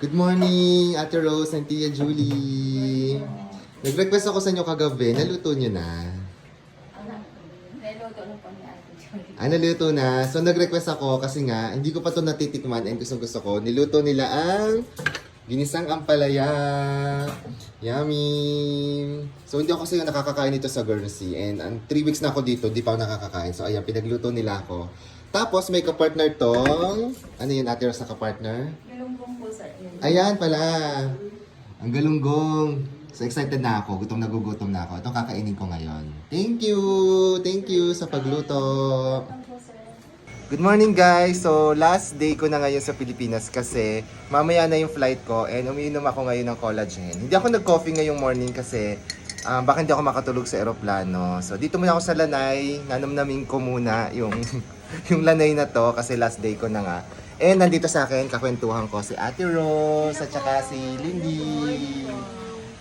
Good morning, Ate Rose and Tia Julie. Nag-request ako sa inyo kagabi, naluto nyo na. Niluto na po ni Ate Jolie. Ah, naluto na. So, nag-request ako kasi nga, hindi ko pa to natitikman and gusto gusto ko. Niluto nila ang ginisang ampalaya. Yummy! So, hindi ako kasi nakakakain ito sa Guernsey. And 3 weeks na ako dito, di pa ako nakakakain. So, ayan, pinagluto nila ako. Tapos, may kapartner tong... Ano yun, Ate Rose na kapartner? Galunggong po sir. Yun. Ayan pala. Ang galunggong. So excited na ako. Gutom na gugutom na ako. Itong kakainin ko ngayon. Thank you! Thank you sa pagluto. Good morning guys! So last day ko na ngayon sa Pilipinas kasi mamaya na yung flight ko and umiinom ako ngayon ng collagen. Hindi ako nag-coffee ngayong morning kasi um, baka hindi ako makatulog sa eroplano. So dito muna ako sa Lanay. Nanamnamin ko muna yung, yung Lanay na to kasi last day ko na nga. And nandito sa akin, kakwentuhan ko si Ate Rose at saka si Lindy.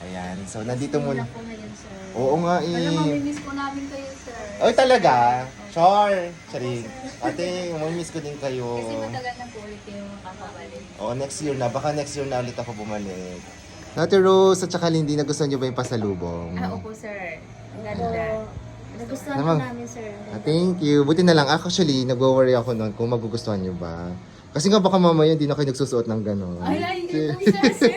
Ayan. So nandito muna. po ngayon sir. Oo nga eh. mamimiss po namin kayo sir. Oy talaga? Char! Charing. Ate, mamimiss ko din kayo. Kasi matagal na po ulit yung makakabalik. Oh, next year na. Baka next year na ulit ako bumalik. Ate Rose at saka Lindy, nagustuhan niyo ba yung pasalubong? Ah, opo sir. Ang ganda. Nagustuhan Naman. namin, sir. Ah, thank you. Buti na lang. Actually, nag-worry ako noon kung magugustuhan niyo ba. Kasi nga baka mamaya hindi na kayo nagsusuot ng gano'n. Ay, ay, ito sir, sir.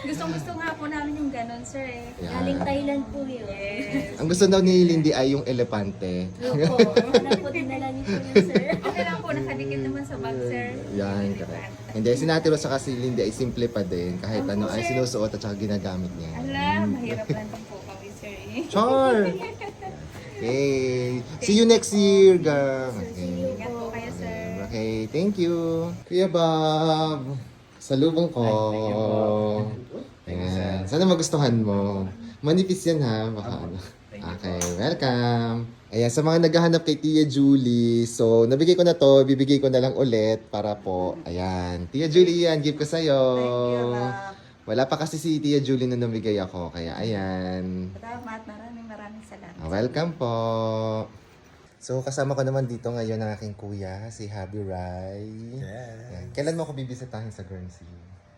Gustong gusto nga po namin yung ganon sir eh. Yan. Galing Thailand po yun. Yes. Ang gusto daw ni Lindy ay yung elepante. Yun po. Wala po dinala niyo po yun, sir. Okay lang po, nakadikit naman sa bag sir. Yan, correct. Hindi, si Ate Rose at saka si Lindy ay simple pa din. Kahit ano ay sinusuot at saka ginagamit niya. Ala, mahirap lang din po kami sir eh. Char! Okay. See you next year, gang. Okay. Ingat po kayo sir. Okay, thank you. Kuya Bob, salubong ko. Ayan. Sana magustuhan mo. Manipis yan ha, baka ano. Okay, welcome. Ayan, sa mga naghahanap kay Tia Julie, so nabigay ko na to, bibigay ko na lang ulit para po, ayan. Tia Julie, yan, give ko sa'yo. Wala pa kasi si Tia Julie na namigay ako, kaya ayan. Salamat, maraming maraming salamat. Welcome po. So, kasama ko naman dito ngayon ang aking kuya, si Happy Rai. Yes. Yan. Kailan mo ako bibisitahin sa Guernsey?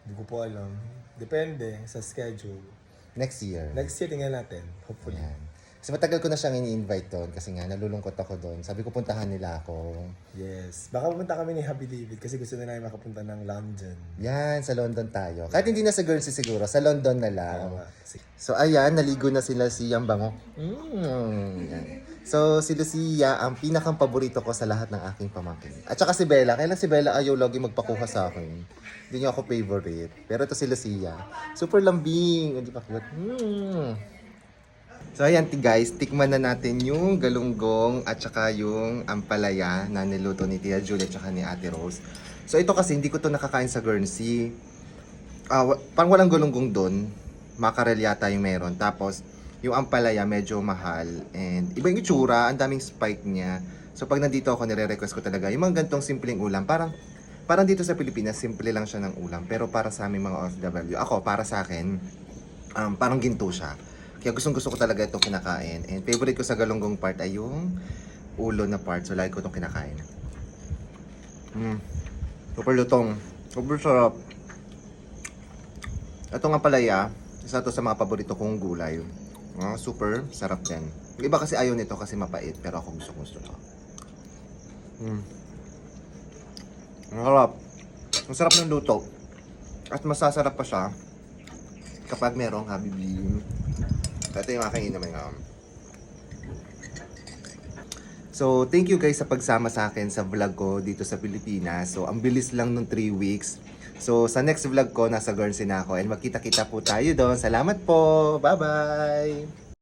Hindi ko po alam. Depende sa schedule. Next year. Next year, tingnan natin. Hopefully. Yan. Kasi matagal ko na siyang ini-invite doon kasi nga nalulungkot ako doon. Sabi ko puntahan nila ako. Yes. Baka pumunta kami ni Happy David kasi gusto na namin makapunta ng London. Yan, sa London tayo. Kahit hindi na sa Guernsey siguro, sa London na lang. Tama. So ayan, naligo na sila si Yang Bango. Mm, yan. So si Lucia, ang pinakang paborito ko sa lahat ng aking pamangkin. At saka si Bella. Kailan si Bella ayaw lagi magpakuha sa akin. Hindi niya ako favorite. Pero ito si Lucia. Super lambing. Hindi pa cute. Mm. So ayan guys, tikman na natin yung galunggong at saka yung ampalaya na niluto ni Tia Julia at saka ni Ate Rose. So ito kasi hindi ko to nakakain sa Guernsey. Wa- parang walang galunggong doon. Makarel yata yung meron. Tapos, yung ampalaya medyo mahal. And iba yung itsura, ang daming spike niya. So pag nandito ako, nire-request ko talaga yung mga gantong simpleng ulam. Parang, parang dito sa Pilipinas, simple lang siya ng ulam. Pero para sa aming mga OFW, ako, para sa akin, um, parang ginto siya. Kaya gustong gusto ko talaga itong kinakain. And favorite ko sa galunggong part ay yung ulo na part. So lagi ko itong kinakain. Mm. Super lutong. Super sarap. Ito nga palaya, isa to sa mga paborito kong gulay. Ah, super sarap din. Yung iba kasi ayaw nito kasi mapait, pero ako gusto gusto to. Mm. Ang sarap. Ang sarap ng luto. At masasarap pa siya kapag merong habibi. Ito yung aking inamin nga. So, thank you guys sa pagsama sa akin sa vlog ko dito sa Pilipinas. So, ang bilis lang nung 3 weeks. So, sa next vlog ko, nasa Guernsey na ako. And magkita-kita po tayo doon. Salamat po! Bye-bye!